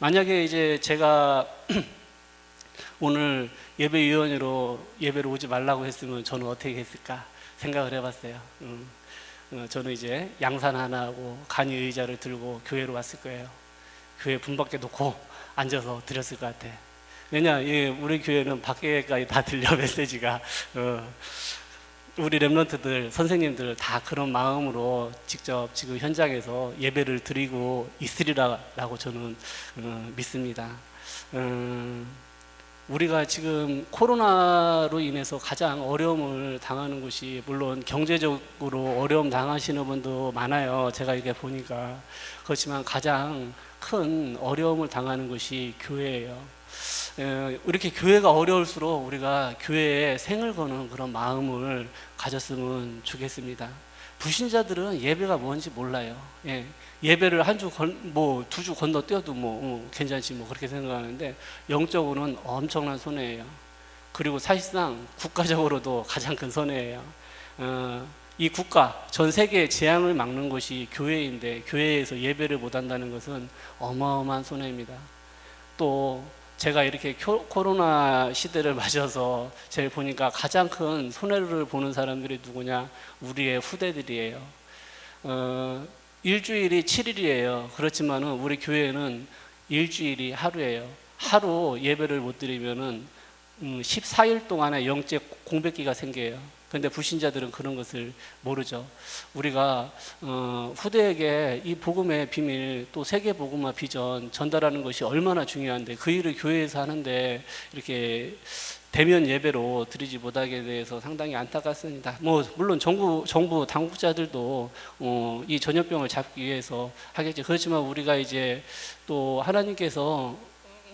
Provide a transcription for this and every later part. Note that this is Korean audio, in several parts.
만약에 이제 제가 오늘 예배위원으로 예배를 오지 말라고 했으면 저는 어떻게 했을까 생각을 해봤어요. 음, 어, 저는 이제 양산 하나 하고 간이 의자를 들고 교회로 왔을 거예요. 교회 문 밖에 놓고 앉아서 드렸을 것 같아. 왜냐, 이 우리 교회는 밖에까지 다 들려 메시지가. 어, 우리 랩런트들 선생님들 다 그런 마음으로 직접 지금 현장에서 예배를 드리고 있으리라고 저는 어, 믿습니다. 음, 우리가 지금 코로나로 인해서 가장 어려움을 당하는 곳이 물론 경제적으로 어려움 당하시는 분도 많아요. 제가 이렇게 보니까 그렇지만 가장 큰 어려움을 당하는 것이 교회예요. 에, 이렇게 교회가 어려울수록 우리가 교회에 생을 거는 그런 마음을 가졌으면 좋겠습니다. 불신자들은 예배가 뭔지 몰라요. 예. 예배를 한 주 뭐 두 주 건너 뛰어도 뭐 어, 괜찮지 뭐 그렇게 생각하는데 영적으로는 엄청난 손해예요. 그리고 사실상 국가적으로도 가장 큰 손해예요. 어, 이 국가 전 세계의 재앙을 막는 것이 교회인데 교회에서 예배를 못 한다는 것은 어마어마한 손해입니다. 또 제가 이렇게 코- 코로나 시대를 맞아서 제가 보니까 가장 큰 손해를 보는 사람들이 누구냐? 우리의 후대들이에요. 어, 일주일이 7일이에요. 그렇지만은 우리 교회는 일주일이 하루예요. 하루 예배를 못 드리면은 음, 14일 동안에 영적 공백기가 생겨요. 근데 불신자들은 그런 것을 모르죠. 우리가 어, 후대에게 이 복음의 비밀 또 세계 복음화 비전 전달하는 것이 얼마나 중요한데 그 일을 교회에서 하는데 이렇게 대면 예배로 드리지 못하게 대해서 상당히 안타깝습니다. 뭐 물론 정부 정부 당국자들도 어, 이 전염병을 잡기 위해서 하겠지. 그렇지만 우리가 이제 또 하나님께서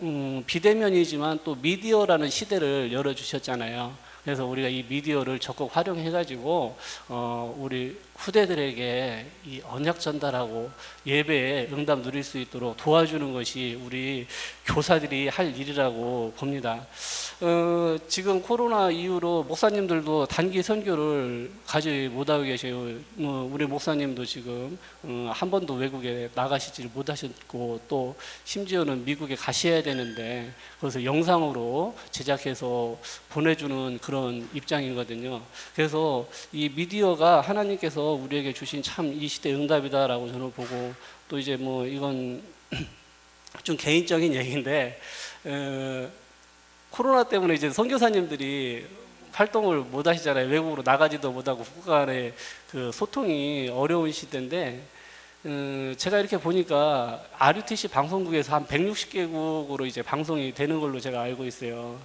음, 비대면이지만 또 미디어라는 시대를 열어 주셨잖아요. 그래서 우리가 이 미디어를 적극 활용해 가지고 어, 우리 후대들에게 이 언약 전달하고 예배에 응답 누릴 수 있도록 도와주는 것이 우리 교사들이 할 일이라고 봅니다. 어, 지금 코로나 이후로 목사님들도 단기 선교를 가지 못하고 계세요. 뭐 우리 목사님도 지금 어, 한 번도 외국에 나가시지 못하셨고 또 심지어는 미국에 가셔야 되는데 그래서 영상으로 제작해서 보내주는 그런 입장이거든요. 그래서 이 미디어가 하나님께서 우리에게 주신 참 이 시대 응답이다라고 저는 보고 또 이제 뭐 이건 좀 개인적인 얘기인데 어, 코로나 때문에 이제 선교사님들이 활동을 못 하시잖아요. 외국으로 나가지도 못하고 국가 간의 그 소통이 어려운 시대인데 음, 제가 이렇게 보니까 RUTC 방송국에서 한 160개국으로 이제 방송이 되는 걸로 제가 알고 있어요.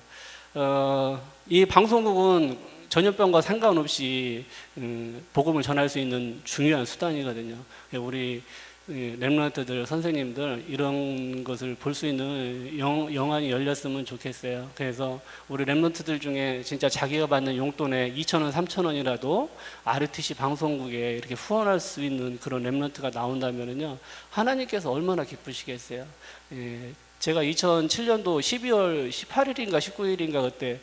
어, 이 방송국은 전염병과 상관없이 음, 복음을 전할 수 있는 중요한 수단이거든요. 우리 이 랩런트들 선생님들 이런 것을 볼 수 있는 영, 영안이 열렸으면 좋겠어요. 그래서 우리 랩런트들 중에 진짜 자기가 받는 용돈에 2천 원, 3천 원이라도 RTC 방송국에 이렇게 후원할 수 있는 그런 랩런트가 나온다면은요 하나님께서 얼마나 기쁘시겠어요. 예, 제가 2007년도 12월 18일인가 19일인가 그때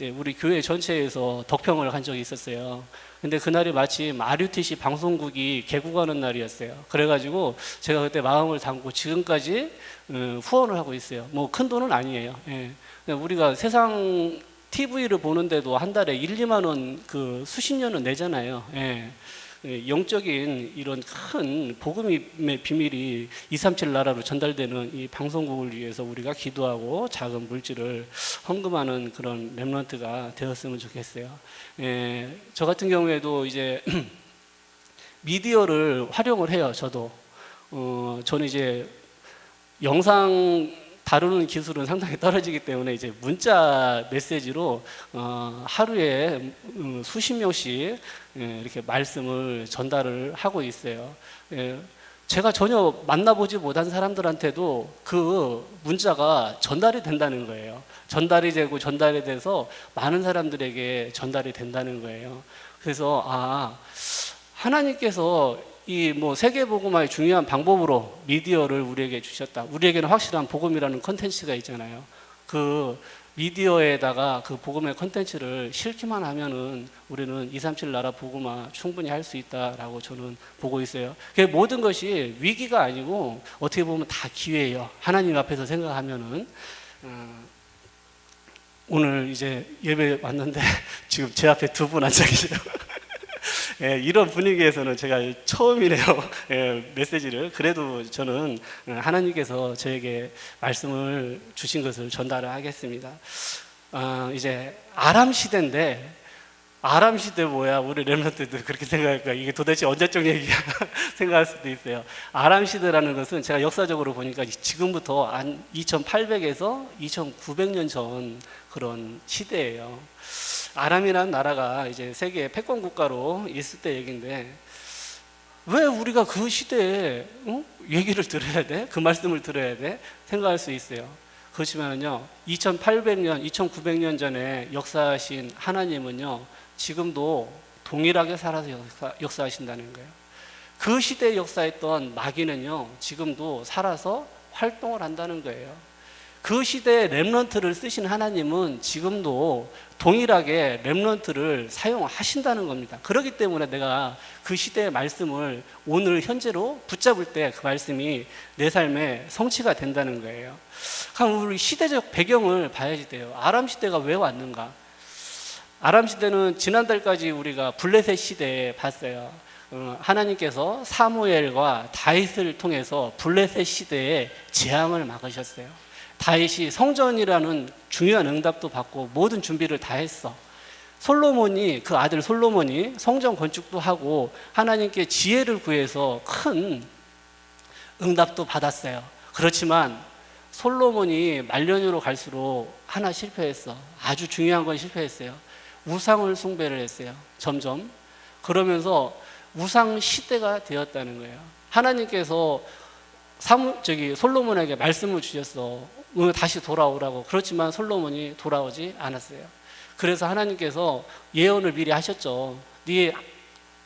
이제 우리 교회 전체에서 덕평을 한 적이 있었어요. 근데 그날이 마침 RUTC 방송국이 개국하는 날이었어요. 그래가지고 제가 그때 마음을 담고 지금까지 어, 후원을 하고 있어요. 뭐 큰 돈은 아니에요. 예. 그냥 우리가 세상 TV를 보는데도 한 달에 1, 2만 원 그 수십 년은 내잖아요. 예. 예, 영적인 이런 큰 복음의 비밀이 237 나라로 전달되는 이 방송국을 위해서 우리가 기도하고 작은 물질을 헌금하는 그런 랩런트가 되었으면 좋겠어요. 예, 저 같은 경우에도 이제 미디어를 활용을 해요. 저도 어, 저는 이제 영상 다루는 기술은 상당히 떨어지기 때문에 이제 문자 메시지로 어, 하루에 음, 수십 명씩 예, 이렇게 말씀을 전달을 하고 있어요. 예, 제가 전혀 만나보지 못한 사람들한테도 그 문자가 전달이 된다는 거예요. 전달이 되고 전달이 돼서 많은 사람들에게 전달이 된다는 거예요. 그래서 아 하나님께서 이 뭐 세계 복음화의 중요한 방법으로 미디어를 우리에게 주셨다. 우리에게는 확실한 복음이라는 컨텐츠가 있잖아요. 그 미디어에다가 그 복음의 컨텐츠를 실기만 하면은 우리는 237 나라 복음화 충분히 할 수 있다라고 저는 보고 있어요. 그 모든 것이 위기가 아니고 어떻게 보면 다 기회예요. 하나님 앞에서 생각하면은 어, 오늘 이제 예배 왔는데 지금 제 앞에 두 분 앉아 계세요. 예, 이런 분위기에서는 제가 처음이네요. 예, 메시지를. 그래도 저는 하나님께서 저에게 말씀을 주신 것을 전달을 하겠습니다. 어, 이제 아람 시대인데 아람 시대 뭐야? 우리 렘런트들 그렇게 생각할까? 이게 도대체 언제적 얘기야? 생각할 수도 있어요. 아람 시대라는 것은 제가 역사적으로 보니까 지금부터 한 2800에서 2900년 전 그런 시대예요. 아람이라는 나라가 이제 세계 패권 국가로 있을 때 얘긴데 왜 우리가 그 시대에 어? 얘기를 들어야 돼? 그 말씀을 들어야 돼? 생각할 수 있어요. 그렇지만은요, 2800년, 2900년 전에 역사하신 하나님은요, 지금도 동일하게 살아서 역사, 역사 하신다는 거예요. 그 시대에 역사했던 마귀는요, 지금도 살아서 활동을 한다는 거예요. 그 시대에 렘런트를 쓰신 하나님은 지금도 동일하게 렘런트를 사용하신다는 겁니다. 그렇기 때문에 내가 그 시대의 말씀을 오늘 현재로 붙잡을 때 그 말씀이 내 삶에 성취가 된다는 거예요. 그럼 우리 시대적 배경을 봐야지 돼요. 아람 시대가 왜 왔는가? 아람 시대는 지난달까지 우리가 블레셋 시대에 봤어요. 어, 하나님께서 사무엘과 다윗을 통해서 블레셋 시대에 재앙을 막으셨어요. 다윗이 성전이라는 중요한 응답도 받고 모든 준비를 다 했어. 솔로몬이 그 아들 솔로몬이 성전 건축도 하고 하나님께 지혜를 구해서 큰 응답도 받았어요. 그렇지만 솔로몬이 말년으로 갈수록 하나 실패했어. 아주 중요한 건 실패했어요. 우상을 숭배를 했어요. 점점. 그러면서 우상 시대가 되었다는 거예요. 하나님께서 사무, 저기 솔로몬에게 말씀을 주셨어. 다시 돌아오라고. 그렇지만 솔로몬이 돌아오지 않았어요. 그래서 하나님께서 예언을 미리 하셨죠. 네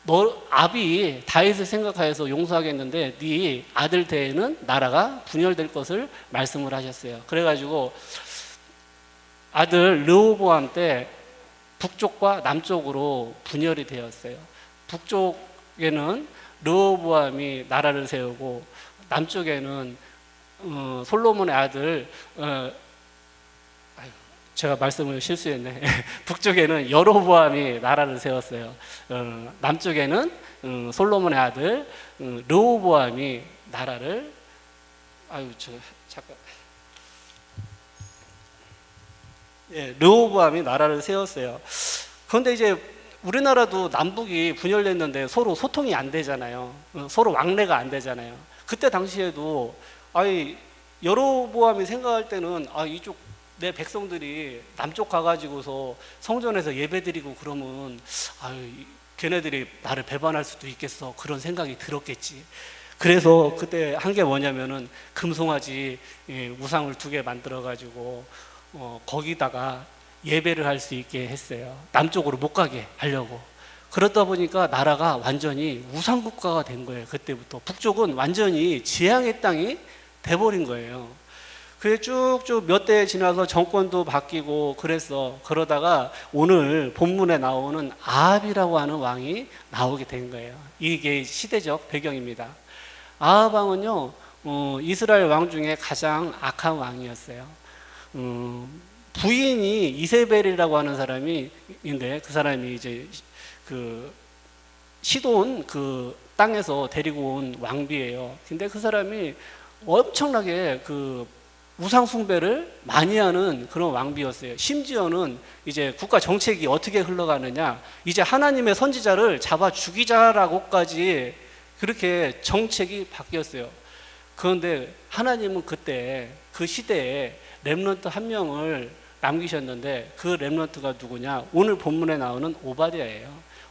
너 아비 다윗을 생각하여서 용서하겠는데 네 아들 대에는 나라가 분열될 것을 말씀을 하셨어요. 그래가지고 아들 르호보암 때 북쪽과 남쪽으로 분열이 되었어요. 북쪽에는 르호보암이 나라를 세우고 남쪽에는 어, 솔로몬의 아들 어, 제가 말씀을 실수했네. 북쪽에는 여로보암이 나라를 세웠어요. 어, 남쪽에는 어, 솔로몬의 아들 어, 르호보암이 나라를 아유 저 잠깐 예, 르호보암이 나라를 세웠어요. 그런데 이제 우리나라도 남북이 분열됐는데 서로 소통이 안 되잖아요. 어, 서로 왕래가 안 되잖아요. 그때 당시에도 아이 여로보암이 생각할 때는 아 이쪽 내 백성들이 남쪽 가가지고서 성전에서 예배드리고 그러면 아유 걔네들이 나를 배반할 수도 있겠어 그런 생각이 들었겠지. 그래서 그때 한 게 뭐냐면은 금송아지 예, 우상을 두 개 만들어 가지고 어, 거기다가 예배를 할 수 있게 했어요. 남쪽으로 못 가게 하려고. 그러다 보니까 나라가 완전히 우상 국가가 된 거예요. 그때부터 북쪽은 완전히 지향의 땅이 돼버린 거예요. 그게 쭉쭉 몇 대 지나서 정권도 바뀌고 그래서 그러다가 오늘 본문에 나오는 아합이라고 하는 왕이 나오게 된 거예요. 이게 시대적 배경입니다. 아합 왕은요 어, 이스라엘 왕 중에 가장 악한 왕이었어요. 음, 부인이 이세벨이라고 하는 사람이 있는데 그 사람이 이제 그 시돈 그 땅에서 데리고 온 왕비예요. 근데 그 사람이 엄청나게 그 우상 숭배를 많이 하는 그런 왕비였어요. 심지어는 이제 국가 정책이 어떻게 흘러가느냐, 이제 하나님의 선지자를 잡아 죽이자라고까지 그렇게 정책이 바뀌었어요. 그런데 하나님은 그때 그 시대에 렘넌트 한 명을 남기셨는데 그 렘넌트가 누구냐? 오늘 본문에 나오는 오바댜예요.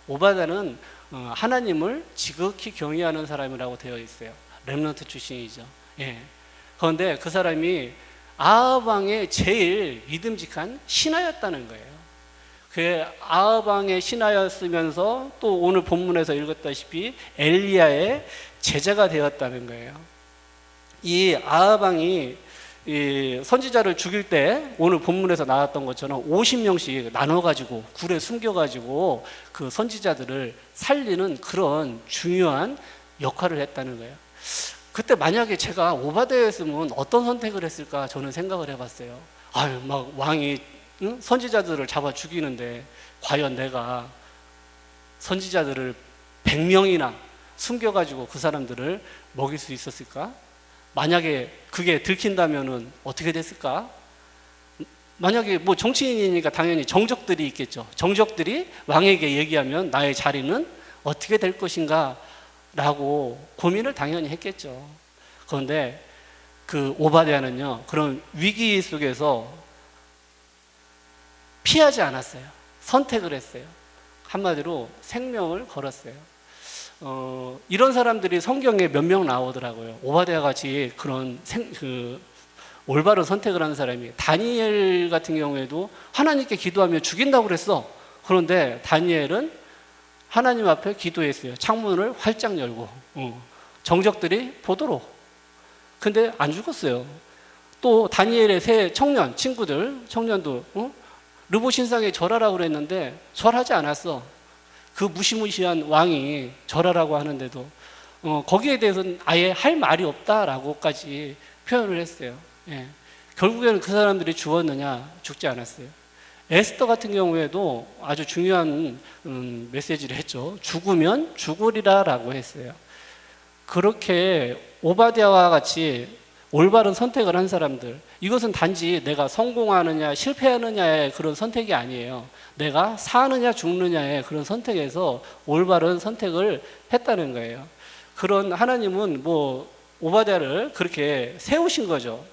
오바댜는 어, 하나님을 지극히 경외하는 사람이라고 되어 있어요. 렘넌트 출신이죠. 예. 그런데 그 사람이 아합 왕의 제일 믿음직한 신하였다는 거예요. 그 아합 왕의 신하였으면서 또 오늘 본문에서 읽었다시피 엘리야의 제자가 되었다는 거예요. 이 아합 왕이 이 선지자를 죽일 때 오늘 본문에서 나왔던 것처럼 50명씩 나눠 가지고 굴에 숨겨 가지고 그 선지자들을 살리는 그런 중요한 역할을 했다는 거예요. 그때 만약에 제가 오바데였으면 어떤 선택을 했을까 저는 생각을 해봤어요. 아유 막 왕이 응? 선지자들을 잡아 죽이는데 과연 내가 선지자들을 100명이나 숨겨가지고 그 사람들을 먹일 수 있었을까? 만약에 그게 들킨다면은 어떻게 됐을까? 만약에 뭐 정치인이니까 당연히 정적들이 있겠죠. 정적들이 왕에게 얘기하면 나의 자리는 어떻게 될 것인가? 라고 고민을 당연히 했겠죠. 그런데 그 오바댜는요, 그런 위기 속에서 피하지 않았어요. 선택을 했어요. 한마디로 생명을 걸었어요. 어, 이런 사람들이 성경에 몇 명 나오더라고요. 오바댜 같이 그런 생, 그 올바른 선택을 하는 사람이 다니엘 같은 경우에도 하나님께 기도하며 죽인다고 그랬어. 그런데 다니엘은 하나님 앞에 기도했어요. 창문을 활짝 열고 어, 정적들이 보도록. 근데 안 죽었어요. 또 다니엘의 세 청년 친구들 청년도 어? 르보 신상에 절하라고 그랬는데 절하지 않았어. 그 무시무시한 왕이 절하라고 하는데도 어, 거기에 대해서는 아예 할 말이 없다라고까지 표현을 했어요. 예. 결국에는 그 사람들이 죽었느냐 죽지 않았어요. 에스더 같은 경우에도 아주 중요한 음, 메시지를 했죠. 죽으면 죽으리라라고 했어요. 그렇게 오바댜와 같이 올바른 선택을 한 사람들 이것은 단지 내가 성공하느냐 실패하느냐의 그런 선택이 아니에요. 내가 사느냐 죽느냐의 그런 선택에서 올바른 선택을 했다는 거예요. 그런 하나님은 뭐 오바댜를 그렇게 세우신 거죠.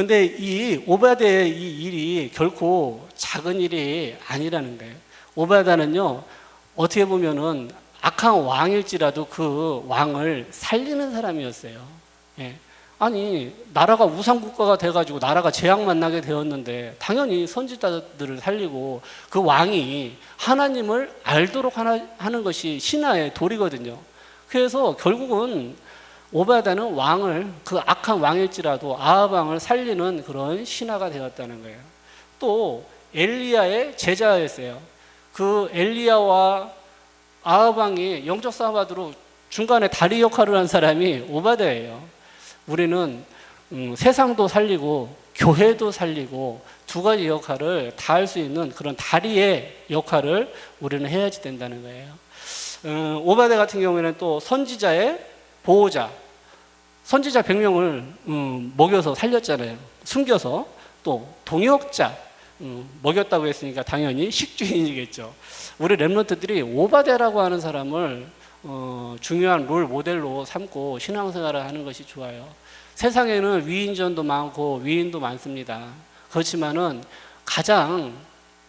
근데 이 오바댜의 이 일이 결코 작은 일이 아니라는 거예요. 오바댜는요 어떻게 보면은 악한 왕일지라도 그 왕을 살리는 사람이었어요. 예. 아니 나라가 우상 국가가 돼가지고 나라가 재앙 만나게 되었는데 당연히 선지자들을 살리고 그 왕이 하나님을 알도록 하나, 하는 것이 신하의 도리거든요. 그래서 결국은 오바다는 왕을 그 악한 왕일지라도 아합 왕을 살리는 그런 신하가 되었다는 거예요. 또 엘리야의 제자였어요. 그 엘리야와 아합 왕이 영적 싸움하도록 중간에 다리 역할을 한 사람이 오바다예요. 우리는 음, 세상도 살리고 교회도 살리고 두 가지 역할을 다 할 수 있는 그런 다리의 역할을 우리는 해야지 된다는 거예요. 음, 오바데 같은 경우에는 또 선지자의 보호자, 선지자 100명을 음, 먹여서 살렸잖아요. 숨겨서 또 동역자 음, 먹였다고 했으니까 당연히 식주인이겠죠. 우리 랩런트들이 오바데라고 하는 사람을 어, 중요한 롤 모델로 삼고 신앙생활을 하는 것이 좋아요. 세상에는 위인전도 많고 위인도 많습니다. 그렇지만은 가장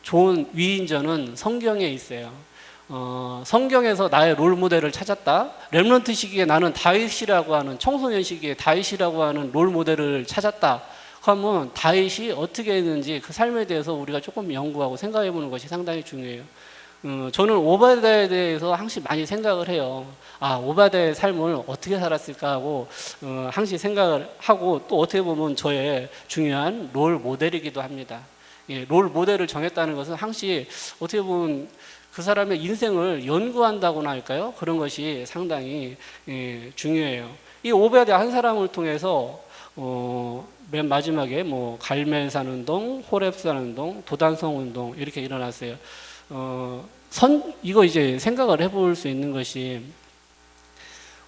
좋은 위인전은 성경에 있어요. 어, 성경에서 나의 롤 모델을 찾았다. 렘런트 시기에 나는 다윗이라고 하는 청소년 시기에 다윗이라고 하는 롤 모델을 찾았다. 그러면 다윗이 어떻게 했는지 그 삶에 대해서 우리가 조금 연구하고 생각해 보는 것이 상당히 중요해요. 어, 저는 오바다에 대해서 항상 많이 생각을 해요. 아, 오바다의 삶을 어떻게 살았을까 하고 어, 항상 생각을 하고 또 어떻게 보면 저의 중요한 롤 모델이기도 합니다. 예, 롤 모델을 정했다는 것은 항상 어떻게 보면 그 사람의 인생을 연구한다고나 할까요? 그런 것이 상당히 예, 중요해요. 이 오베드 한 사람을 통해서 어, 맨 마지막에 뭐 갈멜산 운동, 호랩산 운동, 도단성 운동 이렇게 일어났어요. 어, 선 이거 이제 생각을 해볼 수 있는 것이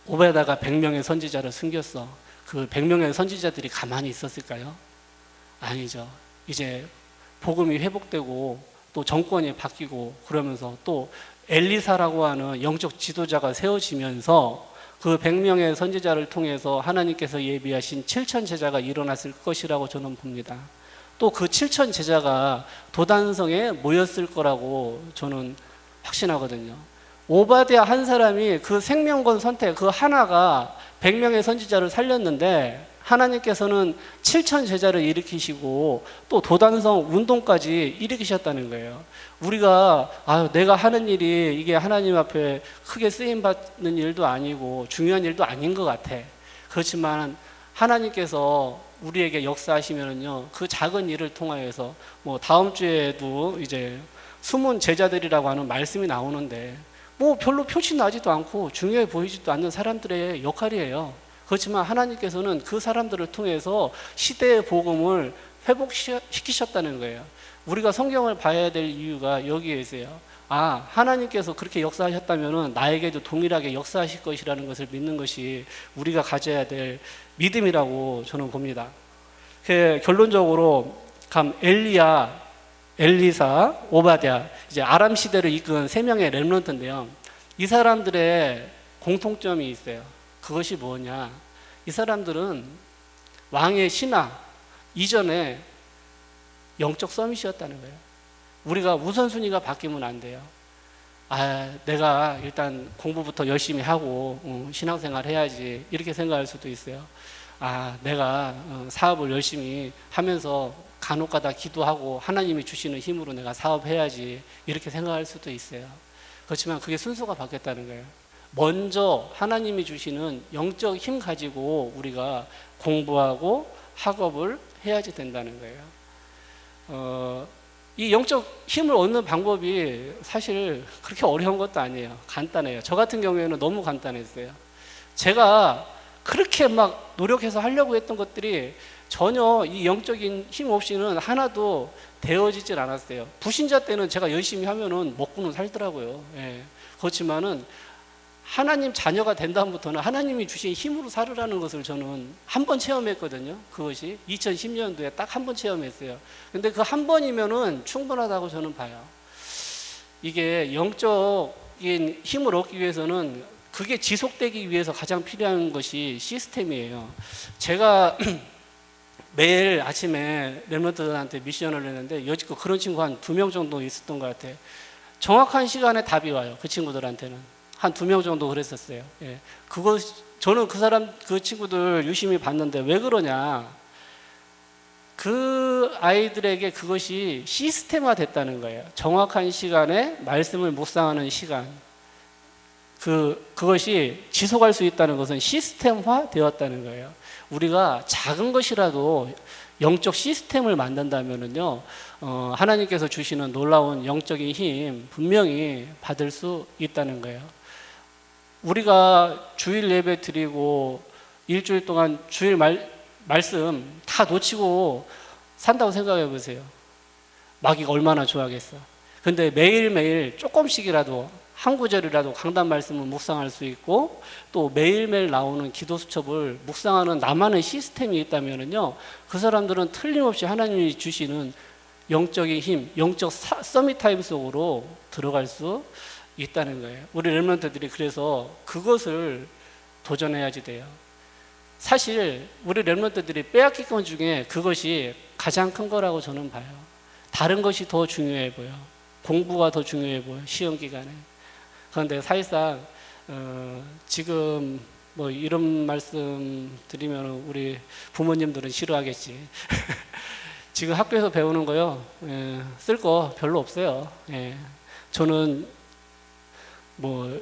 오베다가 100명의 선지자를 숨겼어. 그 100명의 선지자들이 가만히 있었을까요? 아니죠. 이제 복음이 회복되고 또 정권이 바뀌고 그러면서 또 엘리사라고 하는 영적 지도자가 세워지면서 그 100명의 선지자를 통해서 하나님께서 예비하신 7천 제자가 일어났을 것이라고 저는 봅니다. 또 그 7천 제자가 도단성에 모였을 거라고 저는 확신하거든요. 오바디아 한 사람이 그 생명권 선택 그 하나가 100명의 선지자를 살렸는데 하나님께서는 7천 제자를 일으키시고 또 도단성 운동까지 일으키셨다는 거예요. 우리가 아 내가 하는 일이 이게 하나님 앞에 크게 쓰임 받는 일도 아니고 중요한 일도 아닌 것 같아. 그렇지만 하나님께서 우리에게 역사하시면은요 그 작은 일을 통하여서 뭐 다음 주에도 이제 숨은 제자들이라고 하는 말씀이 나오는데 뭐 별로 표시 나지도 않고 중요해 보이지도 않는 사람들의 역할이에요. 그렇지만 하나님께서는 그 사람들을 통해서 시대의 복음을 회복시키셨다는 거예요. 우리가 성경을 봐야 될 이유가 여기에 있어요. 아, 하나님께서 그렇게 역사하셨다면 나에게도 동일하게 역사하실 것이라는 것을 믿는 것이 우리가 가져야 될 믿음이라고 저는 봅니다. 그 결론적으로 감 엘리야, 엘리사, 오바댜 이제 아람 시대를 이끈 세 명의 렘넌트인데요. 이 사람들의 공통점이 있어요. 그것이 뭐냐? 이 사람들은 왕의 신하 이전에 영적 서밋이었다는 거예요. 우리가 우선순위가 바뀌면 안 돼요. 아, 내가 일단 공부부터 열심히 하고 어, 신앙생활 해야지 이렇게 생각할 수도 있어요. 아, 내가 어, 사업을 열심히 하면서 간혹가다 기도하고 하나님이 주시는 힘으로 내가 사업해야지 이렇게 생각할 수도 있어요. 그렇지만 그게 순서가 바뀌었다는 거예요. 먼저 하나님이 주시는 영적 힘 가지고 우리가 공부하고 학업을 해야지 된다는 거예요. 어, 이 영적 힘을 얻는 방법이 사실 그렇게 어려운 것도 아니에요. 간단해요. 저 같은 경우에는 너무 간단했어요. 제가 그렇게 막 노력해서 하려고 했던 것들이 전혀 이 영적인 힘 없이는 하나도 되어지질 않았어요. 부신자 때는 제가 열심히 하면은 먹고는 살더라고요. 예. 그렇지만은 하나님 자녀가 된 다음부터는 하나님이 주신 힘으로 살으라는 것을 저는 한 번 체험했거든요. 그것이 2010년도에 딱 한 번 체험했어요. 근데 그 한 번이면은 충분하다고 저는 봐요. 이게 영적인 힘을 얻기 위해서는 그게 지속되기 위해서 가장 필요한 것이 시스템이에요. 제가 매일 아침에 랩런트들한테 미션을 했는데 여지껏 그런 친구 한 두 명 정도 있었던 것 같아요. 정확한 시간에 답이 와요. 그 친구들한테는. 한 두 명 정도 그랬었어요. 예. 그거, 저는 그 사람, 그 친구들 유심히 봤는데 왜 그러냐. 그 아이들에게 그것이 시스템화 됐다는 거예요. 정확한 시간에 말씀을 묵상하는 시간. 그, 그것이 지속할 수 있다는 것은 시스템화 되었다는 거예요. 우리가 작은 것이라도 영적 시스템을 만든다면은요, 어, 하나님께서 주시는 놀라운 영적인 힘 분명히 받을 수 있다는 거예요. 우리가 주일 예배 드리고 일주일 동안 주일 말, 말씀 다 놓치고 산다고 생각해 보세요. 마귀가 얼마나 좋아하겠어. 근데 매일매일 조금씩이라도 한 구절이라도 강단 말씀을 묵상할 수 있고 또 매일매일 나오는 기도 수첩을 묵상하는 나만의 시스템이 있다면은요 그 사람들은 틀림없이 하나님이 주시는 영적인 힘, 영적 사, 서밋 타임 속으로 들어갈 수 있다는 거예요. 우리 렘런트들이 그래서 그것을 도전해야지 돼요. 사실 우리 렘런트들이 빼앗길 것 중에 그것이 가장 큰 거라고 저는 봐요. 다른 것이 더 중요해 보여. 공부가 더 중요해 보여. 시험 기간에. 그런데 사실상 어, 지금 뭐 이런 말씀 드리면 우리 부모님들은 싫어하겠지. 지금 학교에서 배우는 거요 예, 쓸거 별로 없어요. 예, 저는 뭐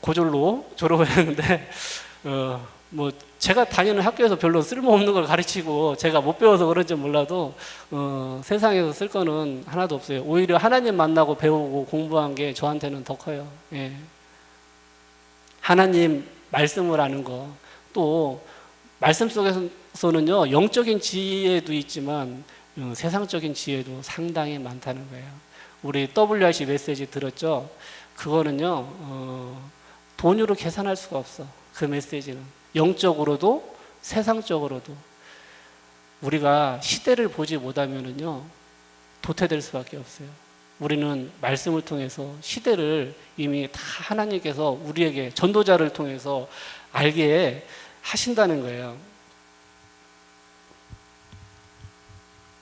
고졸로 졸업했는데 어, 뭐 제가 다니는 학교에서 별로 쓸모없는 걸 가르치고 제가 못 배워서 그런지 몰라도 어, 세상에서 쓸 거는 하나도 없어요. 오히려 하나님 만나고 배우고 공부한 게 저한테는 더 커요. 예. 하나님 말씀을 아는 거, 또 말씀 속에서는요 영적인 지혜도 있지만 어, 세상적인 지혜도 상당히 많다는 거예요. 우리 WRC 메시지 들었죠? 그거는요 어, 돈으로 계산할 수가 없어. 그 메시지는 영적으로도 세상적으로도 우리가 시대를 보지 못하면은요 도태될 수밖에 없어요. 우리는 말씀을 통해서 시대를 이미 다 하나님께서 우리에게 전도자를 통해서 알게 하신다는 거예요.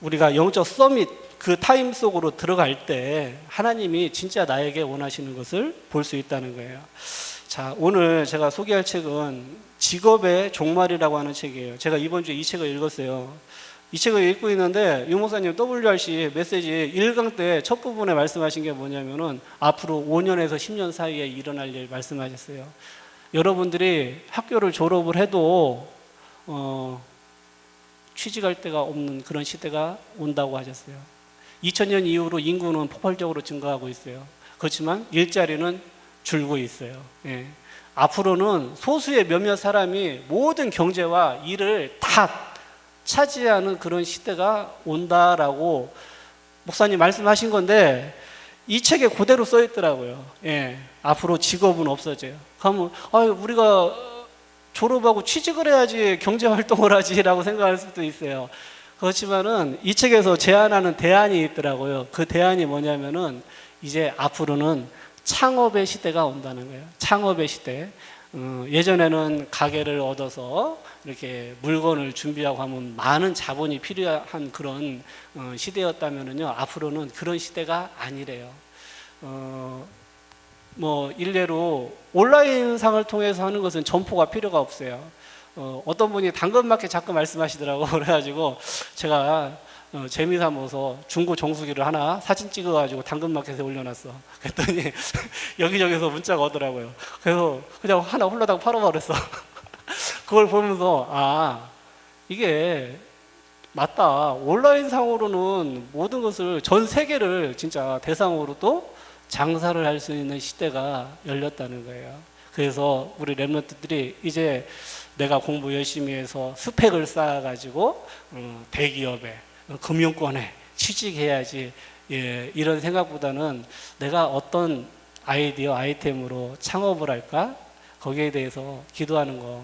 우리가 영적 서밋 그 타임 속으로 들어갈 때 하나님이 진짜 나에게 원하시는 것을 볼 수 있다는 거예요. 자, 오늘 제가 소개할 책은 직업의 종말이라고 하는 책이에요. 제가 이번 주에 이 책을 읽었어요. 이 책을 읽고 있는데 유 목사님 WRC 메시지 1강 때 첫 부분에 말씀하신 게 뭐냐면은 앞으로 5년에서 10년 사이에 일어날 일 말씀하셨어요. 여러분들이 학교를 졸업을 해도 어, 취직할 데가 없는 그런 시대가 온다고 하셨어요. 2000년 이후로 인구는 폭발적으로 증가하고 있어요. 그렇지만 일자리는 줄고 있어요. 예. 앞으로는 소수의 몇몇 사람이 모든 경제와 일을 다 차지하는 그런 시대가 온다라고 목사님 말씀하신 건데 이 책에 그대로 써 있더라고요. 예. 앞으로 직업은 없어져요. 그러면 아 우리가 졸업하고 취직을 해야지 경제 활동을 하지라고 생각할 수도 있어요. 그렇지만은 이 책에서 제안하는 대안이 있더라고요. 그 대안이 뭐냐면은 이제 앞으로는 창업의 시대가 온다는 거예요. 창업의 시대. 어, 예전에는 가게를 얻어서 이렇게 물건을 준비하고 하면 많은 자본이 필요한 그런 어, 시대였다면은요. 앞으로는 그런 시대가 아니래요. 어, 뭐 일례로 온라인상을 통해서 하는 것은 점포가 필요가 없어요. 어, 어떤 분이 당근마켓 자꾸 말씀하시더라고 그래가지고 제가 어, 재미삼아서 중고 정수기를 하나 사진 찍어가지고 당근마켓에 올려놨어. 그랬더니 여기저기서 문자가 오더라고요. 그래서 그냥 하나 홀라당 팔아버렸어. 그걸 보면서 아 이게 맞다. 온라인 상으로는 모든 것을 전 세계를 진짜 대상으로 또 장사를 할 수 있는 시대가 열렸다는 거예요. 그래서 우리 랩런트들이 이제 내가 공부 열심히 해서 스펙을 쌓아가지고 어, 대기업에 어, 금융권에 취직해야지 예, 이런 생각보다는 내가 어떤 아이디어 아이템으로 창업을 할까 거기에 대해서 기도하는 거.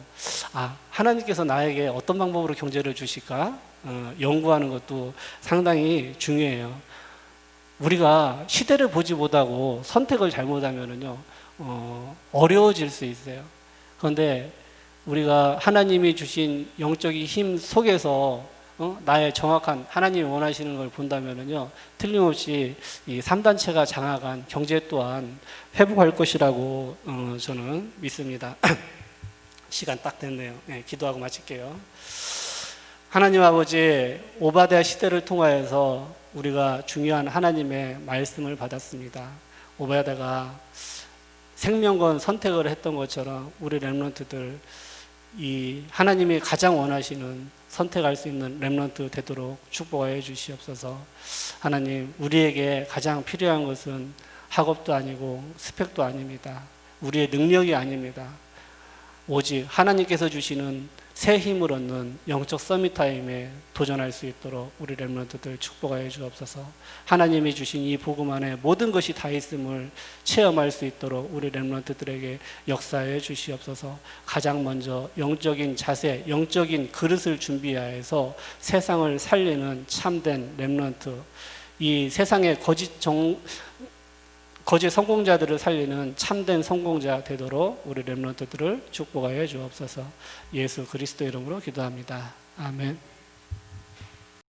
아 하나님께서 나에게 어떤 방법으로 경제를 주실까 어, 연구하는 것도 상당히 중요해요. 우리가 시대를 보지 못하고 선택을 잘못하면은요 어, 어려워질 수 있어요. 그런데 우리가 하나님이 주신 영적인 힘 속에서 어? 나의 정확한 하나님이 원하시는 걸 본다면은요 틀림없이 이 3단체가 장악한 경제 또한 회복할 것이라고 어, 저는 믿습니다. 시간 딱 됐네요. 네, 기도하고 마칠게요. 하나님 아버지 오바댜 시대를 통하여서 우리가 중요한 하나님의 말씀을 받았습니다. 오바댜가 생명건 선택을 했던 것처럼 우리 렘런트들 이 하나님이 가장 원하시는 선택할 수 있는 렘런트 되도록 축복하여 주시옵소서. 하나님 우리에게 가장 필요한 것은 학업도 아니고 스펙도 아닙니다. 우리의 능력이 아닙니다. 오직 하나님께서 주시는 새 힘을 얻는 영적 서밋 타임에 도전할 수 있도록 우리 렘런트들 축복하여 주옵소서. 하나님이 주신 이 복음 안에 모든 것이 다 있음을 체험할 수 있도록 우리 렘런트들에게 역사해 주시옵소서. 가장 먼저 영적인 자세, 영적인 그릇을 준비하여서 세상을 살리는 참된 렘런트. 이 세상의 거짓 정 거짓 성공자들을 살리는 참된 성공자 되도록 우리 렘런트들을 축복하여 주옵소서. 예수 그리스도 이름으로 기도합니다. 아멘.